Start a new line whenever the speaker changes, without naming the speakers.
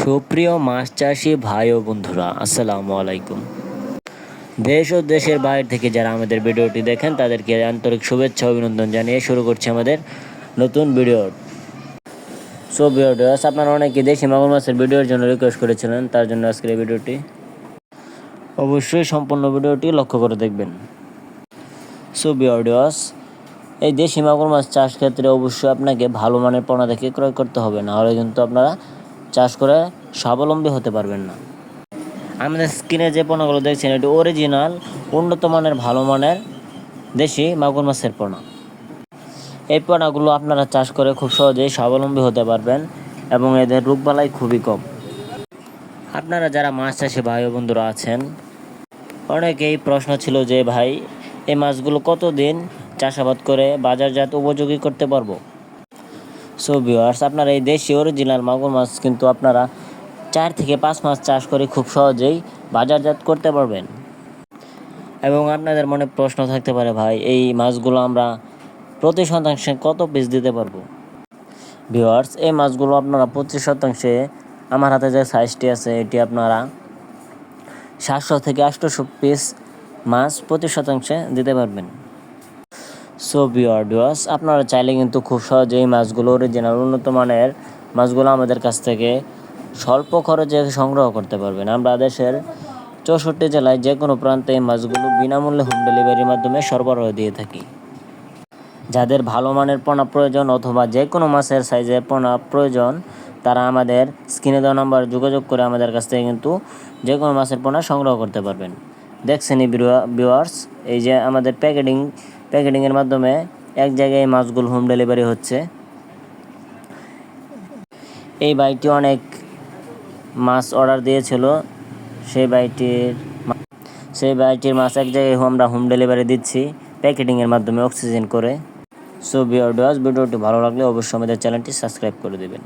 সুপ্রিয় মাছ চাষি ভাই ও বন্ধুরা, আসসালামু আলাইকুম। দেশ ও দেশের বাইরে থেকে যারা আমাদের ভিডিওটি দেখেন, তাদেরকে আন্তরিক শুভেচ্ছা অভিনন্দন জানিয়ে শুরু করছি আমাদের নতুন ভিডিও। সো ভিডিওস আপনারা অনেকে দেশি মাগুর মাছের ভিডিওর জন্য রিকোয়েস্ট করেছিলেন, তার জন্য আজকের এই ভিডিওটি। অবশ্যই সম্পূর্ণ ভিডিওটি লক্ষ্য করে দেখবেন। সো ভিডিওস এই দেশি মাগুর মাছ চাষ ক্ষেত্রে অবশ্যই আপনাকে ভালো মানের পোনা দেখে ক্রয় করতে হবে না হলে কিন্তু আপনারা চাষ করে স্বাবলম্বী হতে পারবেন না। আমাদের স্ক্রিনে যে পোনাগুলো দেখছেন, এটি অরিজিনাল উন্নত মানের, ভালো মানের দেশি মাগুর মাছের পোনা এই পোনাগুলো আপনারা চাষ করে খুব সহজেই স্বাবলম্বী হতে পারবেন এবং এদের রোগবালাই খুবই কম। আপনারা যারা মাছ চাষি ভাই বন্ধুরা আছেন, অনেকেই প্রশ্ন ছিল যে, ভাই, এই মাছগুলো কতদিন চাষাবাদ করে বাজারজাত উপযোগী করতে পারব? সো ভিউয়ার্স আপনারা এই দেশি অরিজিনাল মাগুর মাছ কিন্তু আপনারা চার থেকে পাঁচ মাস চাষ করে খুব সহজেই বাজারজাত করতে পারবেন। এবং আপনাদের মনে প্রশ্ন থাকতে পারে, ভাই, এই মাছগুলো আমরা প্রতি শতাংশে কত পিস দিতে পারব? ভিউয়ার্স এই মাছগুলো আপনারা পঁচিশ শতাংশে, আমার হাতে যে সাইজটি আছে, এটি আপনারা সাতশো থেকে আটশোশো পিস মাছ প্রতি শতাংশে দিতে পারবেন। সো বিওয়ার্ডিওস আপনারা চাইলে কিন্তু খুব সহজেই মাছগুলো অরিজিনাল উন্নত মানের মাছগুলো আমাদের কাছ থেকে স্বল্প খরচে সংগ্রহ করতে পারবেন। আমরা দেশের চৌষট্টি জেলায় যে কোনো প্রান্তে এই মাছগুলো বিনামূল্যে হোম ডেলিভারির মাধ্যমে সরবরাহ দিয়ে থাকি। যাদের ভালো মানের পোনা প্রয়োজন অথবা যে কোনো মাছের সাইজের পোনা প্রয়োজন, তারা আমাদের স্ক্রিনে দেওয়া নাম্বার যোগাযোগ করে আমাদের কাছ থেকে কিন্তু যে কোনো মাছের পোনা সংগ্রহ করতে পারবেন। দেখছেন এই ভিউয়ার্স এই যে আমাদের প্যাকেটিং প্যাকেটিংয়ের মাধ্যমে এক জায়গায় মাছগুলো হোম ডেলিভারি হচ্ছে। এই বাইকটি অনেক মাছ অর্ডার দিয়েছিল। সেই বাইকটির সেই বাইকটির মাছ এক জায়গায় আমরা হোম ডেলিভারি দিচ্ছি প্যাকেটিংয়ের মাধ্যমে অক্সিজেন করে। সো ভিডিওটি ভালো লাগলে অবশ্যই আমাদের চ্যানেলটি সাবস্ক্রাইব করে দেবেন।